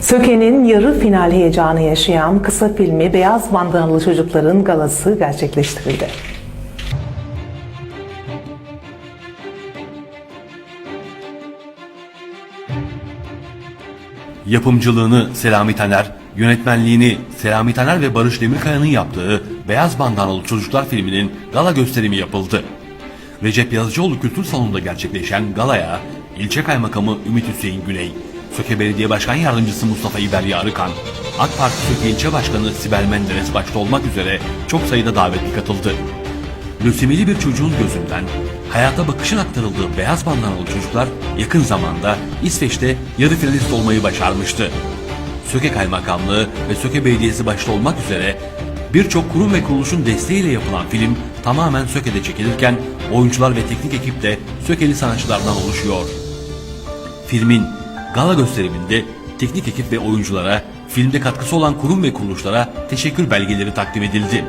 Söke'nin yarı final heyecanı yaşayan kısa filmi Beyaz Bandanalı Çocukların galası gerçekleştirildi. Yapımcılığını Selami Taner, yönetmenliğini Selami Taner ve Barış Demirkaya'nın yaptığı Beyaz Bandanalı Çocuklar filminin gala gösterimi yapıldı. Recep Yazıcıoğlu Kültür Salonu'nda gerçekleşen galaya ilçe kaymakamı Ümit Hüseyin Güney, Söke Belediye Başkan Yardımcısı Mustafa İber Yarıkan, AK Parti Söke İlçe Başkanı Sibel Menderes başta olmak üzere çok sayıda davetli katıldı. Lösemili bir çocuğun gözünden hayata bakışın aktarıldığı beyaz bandanalı çocuklar yakın zamanda İsveç'te yarı finalist olmayı başarmıştı. Söke Kaymakamlığı ve Söke Belediyesi başta olmak üzere birçok kurum ve kuruluşun desteğiyle yapılan film tamamen Söke'de çekilirken oyuncular ve teknik ekip de Sökeli sanatçılardan oluşuyor. Filmin gala gösteriminde teknik ekip ve oyunculara, filmde katkısı olan kurum ve kuruluşlara teşekkür belgeleri takdim edildi.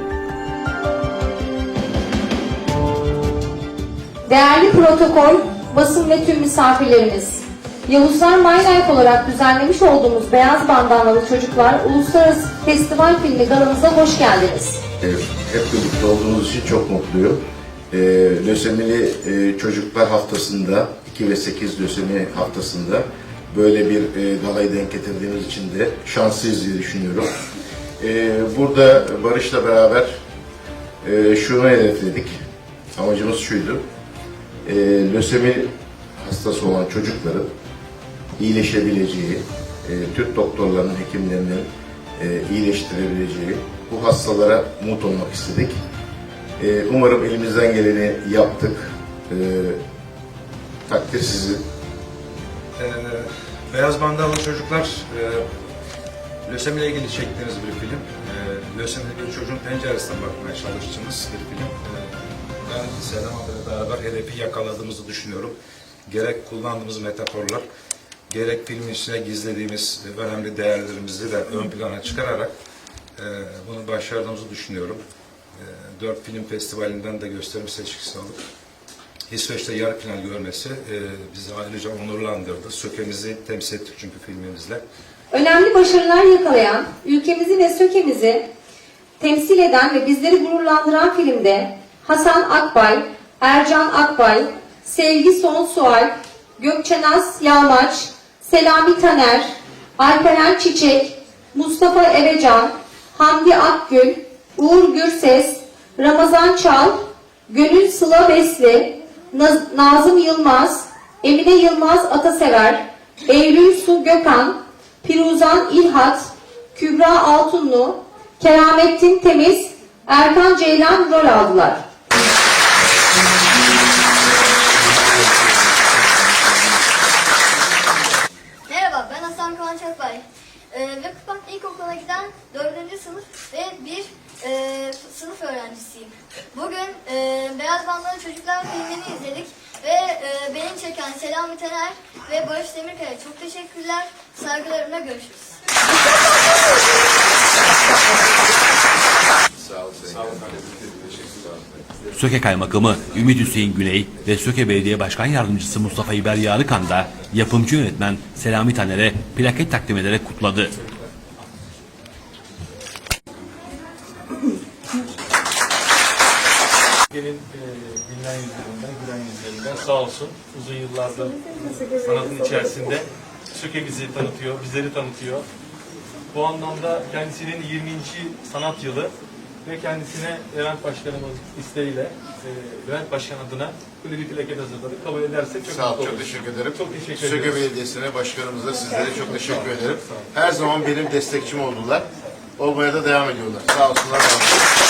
Değerli protokol, basın ve tüm misafirlerimiz, Yavuzlar My Life olarak düzenlemiş olduğumuz Beyaz Bandanalı Çocuklar Uluslararası Festival Filmi galamıza hoş geldiniz. Evet, hep birlikte olduğunuz için çok mutluyum. Ee, lösemili e, Çocuklar Haftası'nda, 2 ve 8 lösemi haftasında böyle bir e, galayı denk getirdiğimiz için de şanslıyız diye düşünüyorum. Ee, burada Barış'la beraber e, şunu hedefledik. Amacımız şuydu. E, lösemi hastası olan çocukların iyileşebileceği, e, Türk doktorlarının, hekimlerinin e, iyileştirebileceği bu hastalara umut olmak istedik. E, umarım elimizden geleni yaptık. E, takdir sizin. Ee, Beyaz Bandanalı Çocuklar e, lösemi ile ilgili çektiğiniz bir film. E, lösemili bir çocuğun penceresinden bakmaya çalıştığımız bir film. E, ben Selam abiyle beraber hedefi yakaladığımızı düşünüyorum. Gerek kullandığımız metaforlar, gerek filmin içine gizlediğimiz önemli değerlerimizi de ön plana çıkararak e, bunu başardığımızı düşünüyorum. E, Dört Film Festivali'nden de gösterim seçkisi alıp İsveç'te yarı final görmesi e, bizi ayrıca onurlandırdı. Sökemizi temsil ettik çünkü filmimizle. Önemli başarılar yakalayan, ülkemizi ve Söke'mizi temsil eden ve bizleri gururlandıran filmde Hasan Akbay, Ercan Akbay, Sevgi Sonsual, Gökçenaz Yağmaç, Selami Taner, Alperen Çiçek, Mustafa Evecan, Hamdi Akgül, Uğur Gürses, Ramazan Çal, Gönül Sıla Besli, Naz- Nazım Yılmaz, Emine Yılmaz Atasever, Eylül Su Gökhan, Firuzan İlhat, Kübra Altunlu, Keramettin Temiz, Erkan Ceylan rol aldılar. Merhaba, ben Hasan Kıvanç Akbay. Ee, Vakıfbank İlkokulu'na giden 4. sınıf ve bir e, sınıf öğrencisiyim. Bugün e, Beyaz Bandalı Çocuklar filmini izledik ve e, beni çeken Selami Tener ve Barış Demirkaya çok teşekkürler. Saygılarımla görüşürüz. Söke Kaymakamı Ümit Hüseyin Güney ve Söke Belediye Başkan Yardımcısı Mustafa İber Yarıkan da yapımcı yönetmen Selami Taner'e plaket takdim ederek kutladı. Gelin e, dinlen yüzlerinden, gülen yüzlerinden sağ olsun. Uzun yıllardır sanatın içerisinde Söke'mizi tanıtıyor, bizleri tanıtıyor. Bu anlamda kendisinin 20. sanat yılı ve kendisine Levent Başkanımız isteğiyle e, Levent Başkan adına böyle bir plaket hazırladık. Kabul edersek çok Sağ ol, çok teşekkür ederim. Çok teşekkür Söke. Belediyesi'ne, başkanımıza, sizlere çok teşekkür ederim. Her zaman benim destekçim oldular. Olmaya da devam ediyorlar. Sağ olsunlar. var olsunlar.